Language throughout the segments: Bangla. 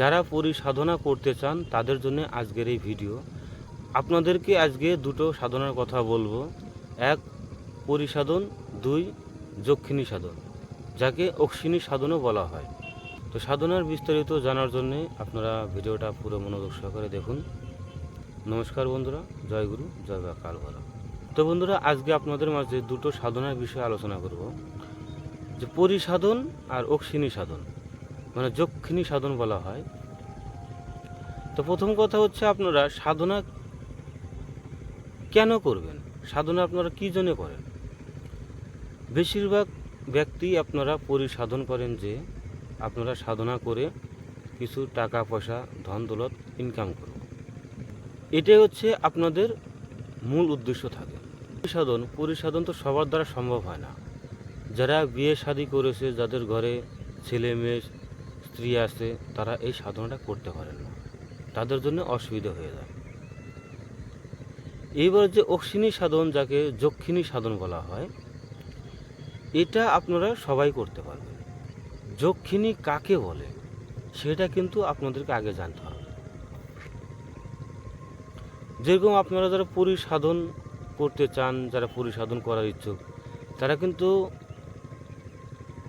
যারা পরিসাধনা করতে চান তাদের জন্য আজকের এই ভিডিও। আপনাদেরকে আজকে দুটো সাধনার কথা বলব। এক, পরিসাধন। দুই, যক্ষিণী সাধন, যাকে অক্ষিণী সাধনও বলা হয়। তো সাধনার বিস্তারিত জানার জন্য আপনারা ভিডিওটা পুরো মনোযোগ সহকারে দেখুন। নমস্কার বন্ধুরা, জয় গুরু, জয় বা কাল ভরা তো বন্ধুরা, আজকে আপনাদের মাঝে দুটো সাধনার বিষয়ে আলোচনা করব। যে পরিসাধন আর অক্ষিণী সাধন। মানে যক্ষিণী সাধন বলা হয়। তো প্রথম কথা হচ্ছে আপনারা সাধনা কেন করবেন? সাধনা আপনারা কী জন্য করেন? বেশিরভাগ ব্যক্তি আপনারা পরিসাধন করেন যে আপনারা সাধনা করে কিছু টাকা, পয়সা, ধন, দৌলত ইনকাম করব এটাই হচ্ছে আপনাদের মূল উদ্দেশ্য থাকে। পরিসাধন পরিসাধন তো সবার দ্বারা সম্ভব হয় না। যারা বিয়ে শাদী করেছে, যাদের ঘরে ছেলে মেয়ে স্ত্রী আছে, তারা এই সাধনাটা করতে পারেন না। তাদের জন্য অসুবিধা হয়ে যায়। এইবার যে অক্ষিণী সাধন, যাকে যক্ষিণী সাধন বলা হয়, এটা আপনারা সবাই করতে পারবেন। যক্ষিণী কাকে বলে, সেটা কিন্তু আপনাদেরকে আগে জানতে হবে। যেরকম আপনারা যারা পরিসাধন করতে চান, যারা পরিসাধন করার ইচ্ছুক, তারা কিন্তু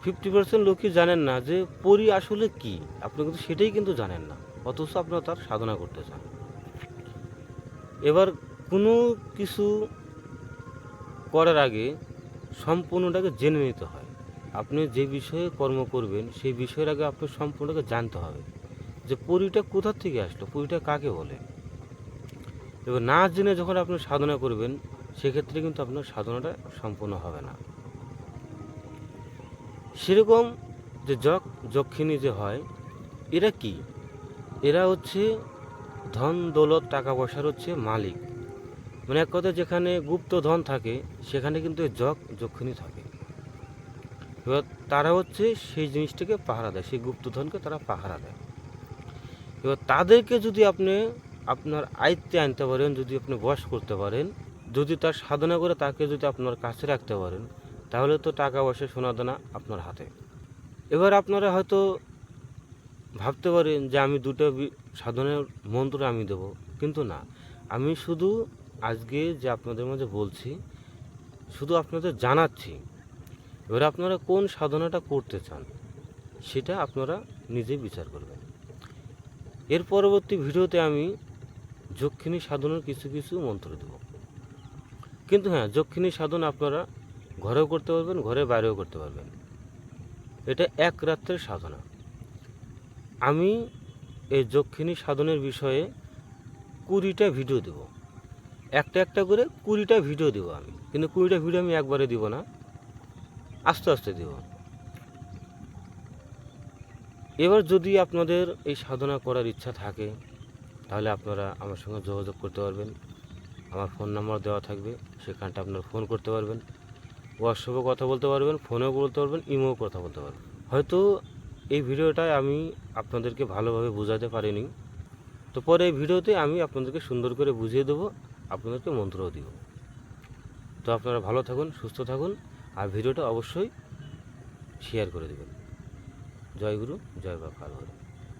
ফিফটি পার্সেন্ট লোকই জানেন না যে পরি আসলে কি। আপনি কিন্তু সেটাই কিন্তু জানেন না, অথচ আপনারা তার সাধনা করতে চান। এবার কোনো কিছু করার আগে সম্পূর্ণটাকে জেনে নিতে হয়। আপনি যে বিষয়ে কর্ম করবেন, সেই বিষয়ের আগে আপনার সম্পূর্ণটাকে জানতে হবে যে পরিটা কোথার থেকে আসলো, পরিটা কাকে বলে। এবার না জেনে যখন আপনি সাধনা করবেন, সেক্ষেত্রে কিন্তু আপনার সাধনাটা সম্পূর্ণ হবে না। সেরকম যে যক যক্ষিণী যে হয়, এরা কি? এরা হচ্ছে ধন দৌলত, টাকা পয়সার হচ্ছে মালিক। মানে এক কথা যেখানে গুপ্ত ধন থাকে, সেখানে কিন্তু যক যক্ষিণী থাকে। এবার তারা হচ্ছে সেই জিনিসটাকে পাহারা দেয়, সেই গুপ্তধনকে তারা পাহারা দেয়। এবার তাদেরকে যদি আপনি আপনার আয়ত্তে আনতে পারেন, যদি আপনি বশ করতে পারেন, যদি তার সাধনা করে তাকে যদি আপনার কাছে রাখতে পারেন তাহলে তো টাকা পয়সা সোনা দানা আপনার হাতে। এবার আপনারা হয়তো ভাবতে পারেন যে আমি দুটো সাধনের মন্ত্র আমি দেব, কিন্তু না। আমি শুধু আজকে যে আপনাদের মাঝে বলছি, শুধু আপনাদের জানাচ্ছি, এবার আপনারা কোন সাধনাটা করতে চান, সেটা আপনারা নিজেই বিচার করবেন। এর পরবর্তী ভিডিওতে আমি যক্ষিণী সাধনের কিছু কিছু মন্ত্র দেব। কিন্তু হ্যাঁ যক্ষিণী সাধন আপনারা ঘরেও করতে পারবেন, ঘরে বাইরেও করতে পারবেন। এটা এক রাত্রের সাধনা। আমি এই যক্ষিণী সাধনের বিষয়ে কুড়িটা ভিডিও দেব। একটা একটা করে কুড়িটা ভিডিও দেবো আমি। কিন্তু কুড়িটা ভিডিও আমি একবারে দিব না। আস্তে আস্তে দেব। এবার যদি আপনাদের এই সাধনা করার ইচ্ছা থাকে, তাহলে আপনারা আমার সঙ্গে যোগাযোগ করতে পারবেন। আমার ফোন নাম্বার দেওয়া থাকবে। সেখানটা আপনারা ফোন করতে পারবেন। হোয়াটসঅ্যাপেও কথা বলতে পারবেন, ফোনেও বলতে পারবেন, ইমোও কথা বলতে পারবেন। হয়তো এই ভিডিওটায় আমি আপনাদেরকে ভালোভাবে বোঝাতে পারিনি। তো পরে এই ভিডিওতে আমি আপনাদেরকে সুন্দর করে বুঝিয়ে দেবো, আপনাদেরকে মন্ত্রও দিব। তো আপনারা ভালো থাকুন, সুস্থ থাকুন, আর ভিডিওটা অবশ্যই শেয়ার করে দেবেন। জয় গুরু, জয় বাবা কাল